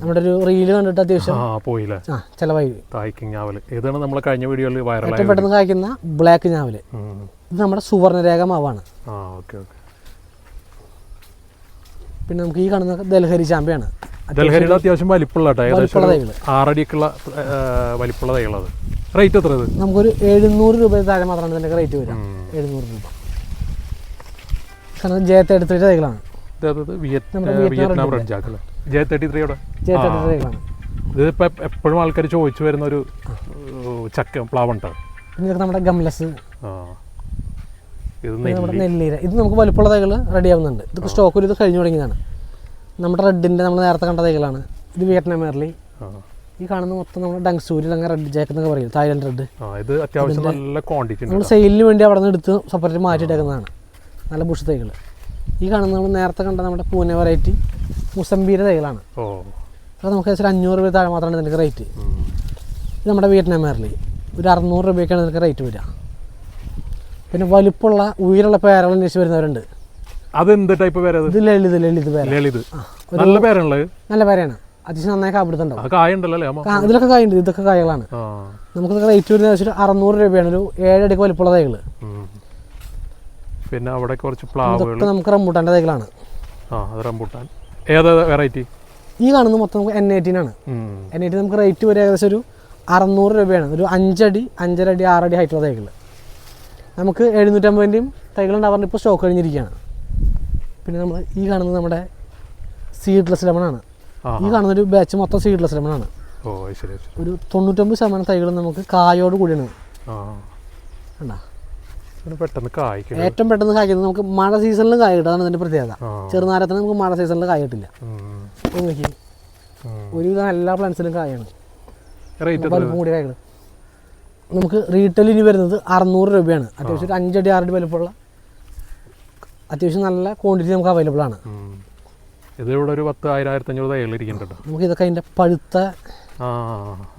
നമ്മുടെ ഒരു റീൽ കണ്ടിട്ട് അത്യാവശ്യം പോയില്ലേ? ആ ചിലവായി. തായ്ക്കിങ് ഞാവൽ ഇതാണ് നമ്മളെ കഴിഞ്ഞ വീഡിയോയിൽ വൈറൽ ഏറ്റവും പെട്ടെന്ന് കായ്ക്കുന്ന ബ്ലാക്ക് ഞാവൽ ഇത് നമ്മുടെ സുവർണരേഖ മാവാണ്. പിന്നെ നമുക്ക് ഈ കാണുന്ന ദൽഹരി ചാമ്പയാണ്. ഡൽഹരിയുടെ അത്യാവശ്യം വലിപ്പുള്ള കേട്ടോ. ഏകദേശം വലിപ്പമുള്ള ഒരു തൈകൾ. ആറടിക്കുള്ള ആ, തൈകളത് റേറ്റ് എത്ര നമുക്കൊരു എഴുന്നൂറ് രൂപ താഴെ മാത്രമാണ് ഇതിന്റെ റേറ്റ് വരിക. എഴുന്നൂറ് രൂപ. കാരണം ഇത് വിയറ്റ്നാം റെഡ്. ജെ തേർട്ടി ത്രീയുടെ ഇതിപ്പോൾ എപ്പോഴും ആൾക്കാർ ചോദിച്ചു വരുന്ന ഒരു ചക്ക പ്ലാവുണ്ട്. പിന്നെ നമ്മുടെ ഗംലസ്. ഇത് നമ്മുടെ നെല്ലീര. ഇത് നമുക്ക് വലുപ്പമുള്ള തൈകൾ റെഡി ആവുന്നുണ്ട്. ഇതൊക്കെ സ്റ്റോക്ക് ഒരു ഇത് കഴിഞ്ഞു തുടങ്ങിയതാണ്. നമ്മുടെ റെഡിന്റെ നമ്മൾ നേരത്തെ കണ്ട തൈകളാണ്. ഇത് വിയറ്റ്നാം മേർലി ആ. ഈ കാണുന്ന മൊത്തം നമ്മുടെ ഡങ്സൂരി അങ്ങനെ റെഡ് ജാക്ക് എന്നൊക്കെ പറയും. തായ്ലൻഡ് റെഡ് ഇത് അത്യാവശ്യം നല്ല ക്വാണ്ടിറ്റി നമ്മൾ സെയിലിന് വേണ്ടി അവിടെ നിന്ന് എടുത്ത് സെപ്പറേറ്റ് മാറ്റിയിട്ടേക്കുന്നതാണ്. നല്ല ബുഷ് തൈകൾ. ഈ കാണുന്ന നമ്മൾ നേരത്തെ കണ്ട നമ്മുടെ പൂനെ വെറൈറ്റി മുസംബീര തൈകളാണ്. ഓ. അത് നമുക്ക് ഏകദേശം ഒരു അഞ്ഞൂറ് രൂപ താഴെ മാത്രമാണ് ഇതിന്റെ റേറ്റ് ഇത് നമ്മുടെ വിയറ്റ്നാം മേറിൽ ഒരു അറുന്നൂറ് രൂപയ്ക്കാണ് ഇതിന്റെ റേറ്റ് വരിക. പിന്നെ വലുപ്പമുള്ള ഉയരുള്ള പേരകൾ അന്വേഷിച്ച് വരുന്നവരുണ്ട്. അതെന്ത് ടൈപ്പ് പേര് ഇത് ലളിത് ലളിത് പേര. ലളിത്. നല്ല പേരാണുള്ളത്? നല്ല പേരാണ്. അത്യാവശ്യം നന്നായി കാപ്പിടുത്തുണ്ടാവും ഇതിലൊക്കെ കായുണ്ട്. ഇതൊക്കെ കായകളാണ്. നമുക്ക് റേറ്റ് വരുന്ന അറുന്നൂറ് രൂപയാണ്. ഒരു ഏഴടിക്ക് വലുപ്പമുള്ള തൈകൾ ഉം. പിന്നെ അവിടെ കുറച്ച് പ്ലാവുകൾ. നമുക്ക് റംബൂട്ടാന്റെ തൈകളാണ്. ആ അത് റംബൂട്ടാൻ. ഏതാ വെറൈറ്റി ഈ കാണുന്നത് മൊത്തം നമുക്ക് എൻ എയ്റ്റീൻ ആണ്. എൻ എയ്റ്റീൻ നമുക്ക് റേറ്റ് വരെ ഏകദേശം ഒരു അറുന്നൂറ് രൂപയാണ്. ഒരു അഞ്ചടി അഞ്ചര അടി ആറടി ഹൈറ്റുള്ള തൈകൾ നമുക്ക് എഴുന്നൂറ്റമ്പതിന്റെയും തൈകളുണ്ടാവാറുണ്ട് ഇപ്പോൾ സ്റ്റോക്ക് കഴിഞ്ഞിരിക്കുകയാണ്. പിന്നെ നമ്മൾ ഈ കാണുന്നത് നമ്മുടെ സീഡ്ലെസ് ലെമണാണ് ഈ കാണുന്ന ഒരു ബാച്ച് മൊത്തം സീഡ്ലെസ് ലെമണാണ് ഒരു തൊണ്ണൂറ്റൊമ്പത് ശതമാനം തൈകൾ നമുക്ക് കായോട് കൂടിയാണ്. ആ. കണ്ടാ? പെട്ടെന്ന് ഏറ്റവും പെട്ടെന്ന് കായ്ക്കുന്നത് നമുക്ക് മഴ സീസണിൽ കായ കിട്ടും അതാണ് ഇതിന്റെ പ്രത്യേകത ചെറുനാരത്തിന് നമുക്ക് മഴ സീസണിൽ കായ കിട്ടില്ല. ഒരുവിധം എല്ലാ പ്ലാന്റ്സിലും കായാണ്. വലുപ്പം കായകൾ നമുക്ക് റീറ്റെയിൽ ഇനി വരുന്നത് അറുന്നൂറ് രൂപയാണ്. അത്യാവശ്യം ഒരു അഞ്ചടി ആറടി വലുപ്പമുള്ള അത്യാവശ്യം നല്ല ക്വാണ്ടിറ്റി നമുക്ക് അവൈലബിൾ ആണ്. ഒരു പത്ത് ആയിരം ആയിരത്തി അഞ്ഞൂറ് നമുക്ക് ഇതൊക്കെ അതിന്റെ പഴുത്ത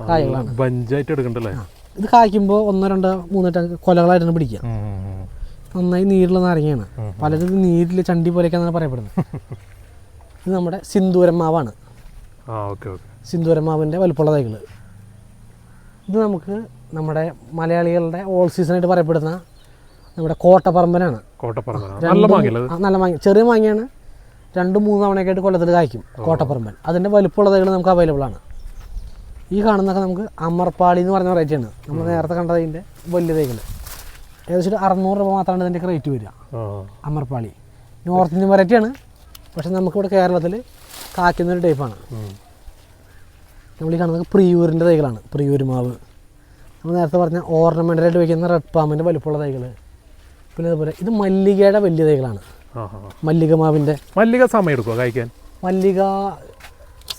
കായകളാണ്. ബഞ്ചായിട്ട് എടുക്കണ്ടല്ലേ? ഇത് കായ്ക്കുമ്പോൾ ഒന്നോ രണ്ടോ മൂന്നോ കൊലകളായിട്ടാണ് പിടിക്കുക. നന്നായി നീരുള്ള നാരങ്ങയാണ്. പലരും നീരിൽ ചണ്ടി പോലെയൊക്കെയാണ് പറയപ്പെടുന്നത്. ഇത് നമ്മുടെ സിന്ദൂരമാവാണ് ആ ഓക്കെ ഓക്കെ. സിന്ദൂരം മാവിന്റെ വലുപ്പമുള്ള തൈകൾ ഇത് നമുക്ക് നമ്മുടെ മലയാളികളുടെ ഓൾ സീസണായിട്ട് പറയപ്പെടുന്ന നമ്മുടെ കോട്ടപ്പറമ്പനാണ്. നല്ല മാങ്ങ. ചെറിയ മാങ്ങയാണ്. രണ്ട് മൂന്ന് തവണയൊക്കെ ആയിട്ട് കൊല്ലത്തിൽ കായ്ക്കും കോട്ടപ്പറമ്പൻ. അതിന്റെ വലുപ്പമുള്ള തൈകൾ നമുക്ക് അവൈലബിൾ ആണ് ഈ കാണുന്നൊക്കെ നമുക്ക് അമർപ്പാളി എന്ന് പറഞ്ഞ റേറ്റ് ആണ്. നമ്മൾ നേരത്തെ കണ്ടതിന്റെ വലിയ തൈകൾ ഏകദേശം ഒരു അറുന്നൂറ് രൂപ മാത്രമാണ് ഇതിന്റെ റേറ്റ് വരിക. അമർപ്പാളി നോർത്ത് ഇന്ത്യൻ വെറൈറ്റി ആണ്. പക്ഷെ നമുക്കിവിടെ കേരളത്തിൽ കായ്ക്കുന്ന ഒരു ടൈപ്പാണ്. നമ്മൾ ഈ കാണുന്നത് പ്രിയൂരിന്റെ തൈകളാണ്. പ്രിയൂർ മാവ്. നമ്മൾ നേരത്തെ പറഞ്ഞ ഓർണമെന്റലായിട്ട് വയ്ക്കുന്ന റെഡ് പാമ്പിന്റെ വലുപ്പമുള്ള തൈകൾ പിന്നെ അതുപോലെ ഇത് മല്ലികയുടെ വലിയ തൈകളാണ്. മല്ലിക മാവിന്റെ മല്ലിക സമയം എടുക്കുക കഴിക്കാൻ മല്ലിക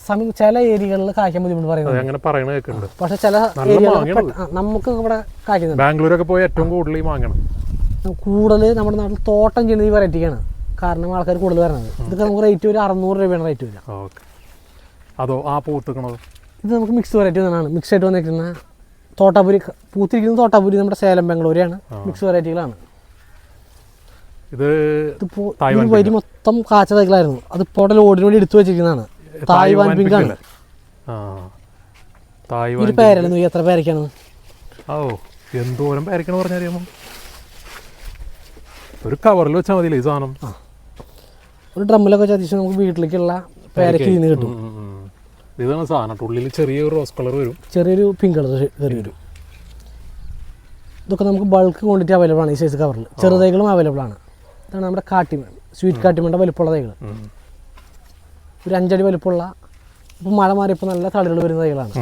സമയം ചില ഏരിയകളിൽ കായ്ക്കാൻ ബുദ്ധിമുട്ട് പറയുന്നത് അങ്ങനെ പറയണ കേൾക്കുന്നുണ്ട്. പക്ഷെ ചില നമുക്ക് ഇവിടെ കായ്ക്കുന്നുണ്ട്. ബാംഗ്ലൂരൊക്കെ പോയി ഏറ്റവും കൂടുതൽ ഈ വാങ്ങണം കൂടുതൽ നമ്മുടെ നാട്ടിൽ തോട്ടം ചെയ്യുന്നത് ഈ വെറൈറ്റിക്കാണ്. കാരണം ആൾക്കാർ കൂടുതൽ വരണത്. ഇതൊക്കെ നമുക്ക് റേറ്റ് ഒരു അറുന്നൂറ് രൂപയാണ് റേറ്റ് വരിക. ഓക്കെ. അതോ ആ പൂത്തുക്കണത് ഇത് നമുക്ക് മിക്സ് വെറൈറ്റി വന്നതാണ്. മിക്സ് ആയിട്ട് വന്നിരിക്കുന്ന തോട്ടാപുരി പൂത്തിരിക്കുന്ന തോട്ടാപുരി നമ്മുടെ സേലം ബാംഗ്ലൂരെയാണ് മിക്സ് വെറൈറ്റികളാണ് ഇത് വരി മൊത്തം കാച്ച തൈകളായിരുന്നു അത് ഇപ്പോൾ ലോഡിന് വേണ്ടി എടുത്തു വെച്ചിരിക്കുന്നതാണ്. തായ്വാൻ പിങ്ക് ആണ് തായ്വാൻ ഒരു നോക്കി എത്ര പേരക്കാണ് ഓ എന്തോരം പേരക്കാണ് പറഞ്ഞറിയാമോ? ഒരു കവറിൽ വെച്ചാൽ മതിയില്ലേ ഈ സാധനം? ഒരു ഡ്രമ്മിലൊക്കെ അത്യാവശ്യം നമുക്ക് വീട്ടിലേക്കുള്ള പേരക്ക് ഇന്ന് കിട്ടും. ഇതാണ് സാധനം. ഉള്ളിൽ ചെറിയൊരു റോസ് കളർ വരും. ചെറിയൊരു പിങ്ക് കളർ കയറി വരും ഇതൊക്കെ നമുക്ക് ബൾക്ക് ക്വാണ്ടിറ്റി അവൈലബിൾ ആണ് ഈ സൈസ് കവറിൽ ചെറുതൈകളും അവൈലബിൾ ആണ്. ഇതാണ് നമ്മുടെ കാട്ടിമൺ സ്വീറ്റ് കാട്ടിമണിന്റെ വലിപ്പമുള്ള തൈകൾ. ഒരു അഞ്ചടി വലിപ്പമുള്ള ഇപ്പം മഴ മാറിയപ്പോൾ നല്ല തളികൾ വരുന്ന തൈകളാണ്.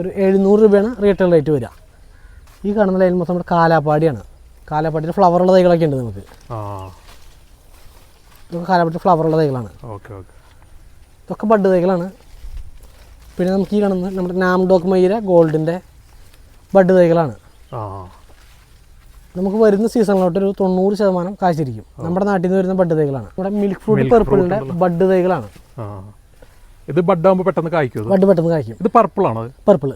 ഒരു എഴുന്നൂറ് രൂപയാണ് റീറ്റെയിൽ റേറ്റ് വരിക. ഈ കാണുന്ന ലൈൻ മൊത്തം നമ്മുടെ കാലാപ്പാടിയാണ്. ഫ്ലവർ ഫ്ലവറുള്ള തൈകളൊക്കെ ഉണ്ട് നമുക്ക്. ഇതൊക്കെ കാലാപ്പാടി ഫ്ലവറുള്ള തൈകളാണ്. Okay okay. ഇതൊക്കെ ബഡ് തൈകളാണ്. പിന്നെ നമുക്ക് ഈ കാണുന്നത് നമ്മുടെ നാം ഡോക്ക് മൈര ഗോൾഡിന്റെ ബഡ് തൈകളാണ്. നമുക്ക് വരുന്ന സീസണിലോട്ട് ഒരു തൊണ്ണൂറ് ശതമാനം കാശിരിക്കും നമ്മുടെ നാട്ടിൽ നിന്ന് വരുന്ന ബഡ് തൈകളാണ്. നമ്മുടെ മിൽക്ക് ഫ്രൂട്ട് പെർപ്പിളിന്റെ ബഡ് തൈകളാണ്. ഇത് ഇത് ബഡാകുമ്പോൾ പെട്ടെന്ന് കായ്ക്കും ബഡ് പെട്ടെന്ന് കായ്ക്കും. ഇത് പർപ്പിളാണോ ആണ് പർപ്പിൾ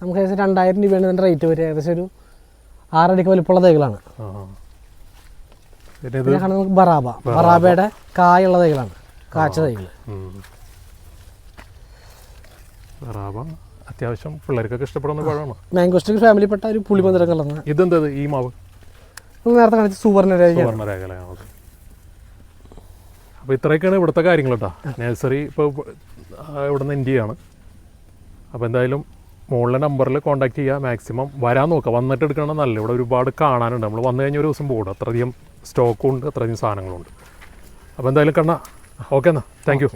നമുക്ക് ഏകദേശം രണ്ടായിരം രൂപയാണ് ഇതിന്റെ റേറ്റ് വരിക. ഏകദേശം ഒരു ആറടിക്ക് വലിപ്പമുള്ള തൈകളാണ്. നമുക്ക് ബറാബ. ബറാബയുടെ കായുള്ള തൈകളാണ്. കാച്ച തൈകൾ. അത്യാവശ്യം പിള്ളേർക്കൊക്കെ ഇഷ്ടപ്പെടുന്ന പഴമാണ്. മാംഗോസ്റ്റിക് ഫാമിലിപ്പെട്ട ഒരു പുളിമന്ദിരം കലർന്ന ഇതെന്താ ഈ മാവ്? നേരത്തെ കാണിച്ച സുവർണരേഖ സുവർണരേഖലയാണ് അപ്പോൾ ഇത്രയൊക്കെയാണ് ഇവിടുത്തെ കാര്യങ്ങൾ കേട്ടോ. നഴ്സറി ഇപ്പോൾ ഇവിടെ നിന്ന് ഇന്ത്യയാണ് അപ്പോൾ എന്തായാലും മുകളിലെ നമ്പറിൽ കോൺടാക്ട് ചെയ്യുക മാക്സിമം വരാൻ നോക്കുക വന്നിട്ട് എടുക്കണം നല്ല. ഇവിടെ ഒരുപാട് കാണാനുണ്ട്. നമ്മൾ വന്നു കഴിഞ്ഞ ഒരു ദിവസം പോകും അത്രയധികം സ്റ്റോക്കും ഉണ്ട്. അത്രയധികം സാധനങ്ങളുണ്ട്. അപ്പോൾ എന്തായാലും കണ്ണ. ഓക്കെ എന്നാ. Thank you